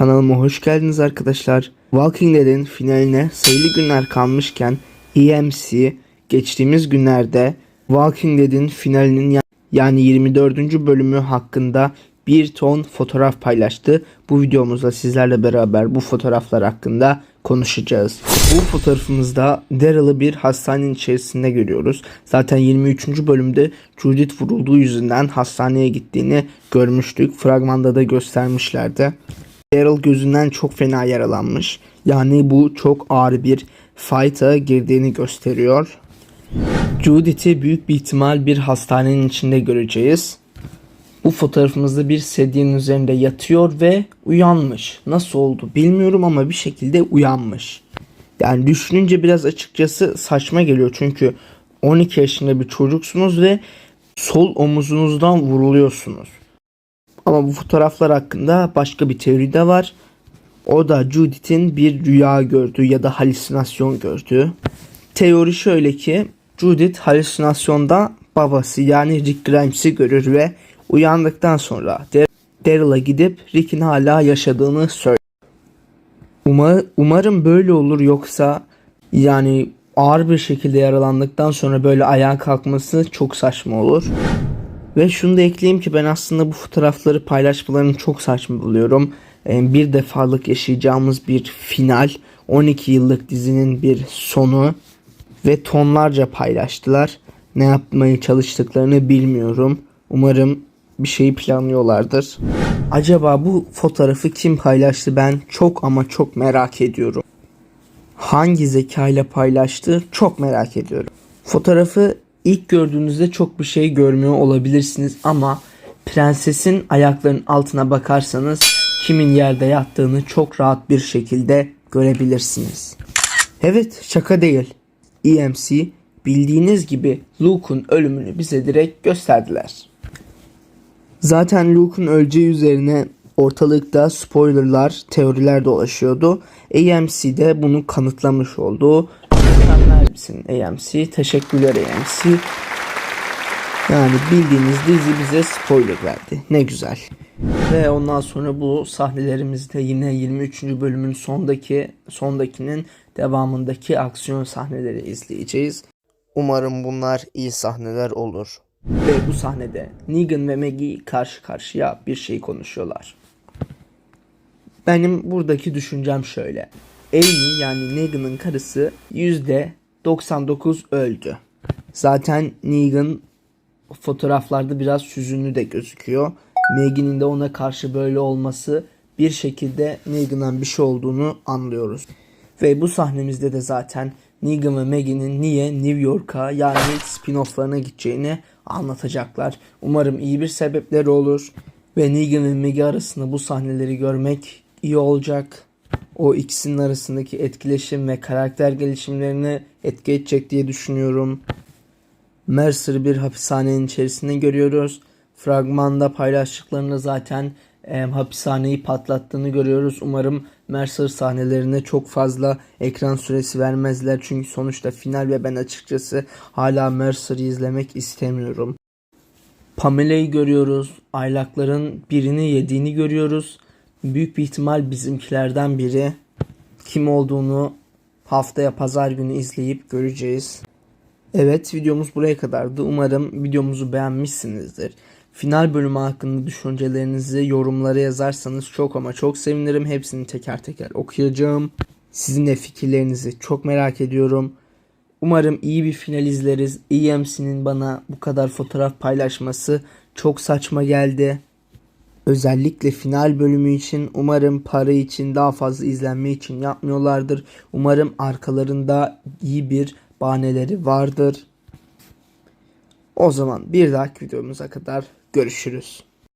Kanalıma hoş geldiniz arkadaşlar. Walking Dead'in finaline sayılı günler kalmışken EMC geçtiğimiz günlerde Walking Dead'in finalinin ya- yani 24. bölümü hakkında bir ton fotoğraf paylaştı. Bu videomuzda sizlerle beraber bu fotoğraflar hakkında konuşacağız. Bu fotoğrafımızda Daryl'ı bir hastanenin içerisinde görüyoruz. Zaten 23. bölümde Judith vurulduğu yüzünden hastaneye gittiğini görmüştük. Fragmanda da göstermişlerdi. Daryl gözünden çok fena yaralanmış. Yani bu çok ağır bir fight'a girdiğini gösteriyor. Judith'i büyük bir ihtimal bir hastanenin içinde göreceğiz. Bu fotoğrafımızda bir sedyenin üzerinde yatıyor ve uyanmış. Nasıl oldu bilmiyorum ama bir şekilde uyanmış. Yani düşününce biraz açıkçası saçma geliyor çünkü 12 yaşında bir çocuksunuz ve sol omuzunuzdan vuruluyorsunuz. Ama bu fotoğraflar hakkında başka bir teori de var. O da Judith'in bir rüya gördüğü ya da halüsinasyon gördüğü. Teori şöyle ki Judith halüsinasyonda babası yani Rick Grimes'i görür ve uyandıktan sonra Dar- Daryl'a gidip Rick'in hala yaşadığını söyler. Uma- umarım böyle olur yoksa yani ağır bir şekilde yaralandıktan sonra böyle ayağa kalkması çok saçma olur. Ve şunu da ekleyeyim ki ben aslında bu fotoğrafları paylaşmalarını çok saçma buluyorum. Ee, Bir defalık yaşayacağımız bir final, 12 yıllık dizinin bir sonu ve tonlarca paylaştılar. Ne yapmaya çalıştıklarını bilmiyorum. Umarım bir şeyi planlıyorlardır. Acaba bu fotoğrafı kim paylaştı ben çok ama çok merak ediyorum. Hangi zekayla paylaştı çok merak ediyorum. Fotoğrafı ilk gördüğünüzde çok bir şey görmüyor olabilirsiniz ama prensesin ayaklarının altına bakarsanız kimin yerde yattığını çok rahat bir şekilde görebilirsiniz. Evet şaka değil. EMC bildiğiniz gibi Luke'un ölümünü bize direkt gösterdiler. Zaten Luke'un öleceği üzerine ortalıkta spoilerlar, teoriler dolaşıyordu. AMC de bunu kanıtlamış oldu. Misin AMC? Teşekkürler AMC. Yani bildiğiniz dizi bize spoiler verdi. Ne güzel. Ve ondan sonra bu sahnelerimizde yine 23. bölümün sondaki sondakinin devamındaki aksiyon sahneleri izleyeceğiz. Umarım bunlar iyi sahneler olur. Ve bu sahnede Negan ve Maggie karşı karşıya bir şey konuşuyorlar. Benim buradaki düşüncem şöyle. Amy yani Negan'ın karısı %99 öldü. Zaten Negan fotoğraflarda biraz süzünlü de gözüküyor. Maggie'nin de ona karşı böyle olması bir şekilde Negan'dan bir şey olduğunu anlıyoruz. Ve bu sahnemizde de zaten Negan ve Maggie'nin niye New York'a yani spin-off'larına gideceğini anlatacaklar. Umarım iyi bir sebepleri olur. Ve Negan ve Maggie arasında bu sahneleri görmek iyi olacak. O ikisinin arasındaki etkileşim ve karakter gelişimlerini etki edecek diye düşünüyorum. Mercer'ı bir hapishanenin içerisinde görüyoruz. Fragmanda paylaştıklarında zaten e, hapishaneyi patlattığını görüyoruz. Umarım Mercer sahnelerine çok fazla ekran süresi vermezler. Çünkü sonuçta final ve ben açıkçası hala Mercer'ı izlemek istemiyorum. Pamela'yı görüyoruz. Aylakların birini yediğini görüyoruz. Büyük bir ihtimal bizimkilerden biri. Kim olduğunu haftaya pazar günü izleyip göreceğiz. Evet videomuz buraya kadardı. Umarım videomuzu beğenmişsinizdir. Final bölümü hakkında düşüncelerinizi yorumlara yazarsanız çok ama çok sevinirim. Hepsini teker teker okuyacağım. Sizin de fikirlerinizi çok merak ediyorum. Umarım iyi bir final izleriz. EMC'nin bana bu kadar fotoğraf paylaşması çok saçma geldi. Özellikle final bölümü için umarım para için daha fazla izlenme için yapmıyorlardır. Umarım arkalarında iyi bir bahaneleri vardır. O zaman bir dahaki videomuza kadar görüşürüz.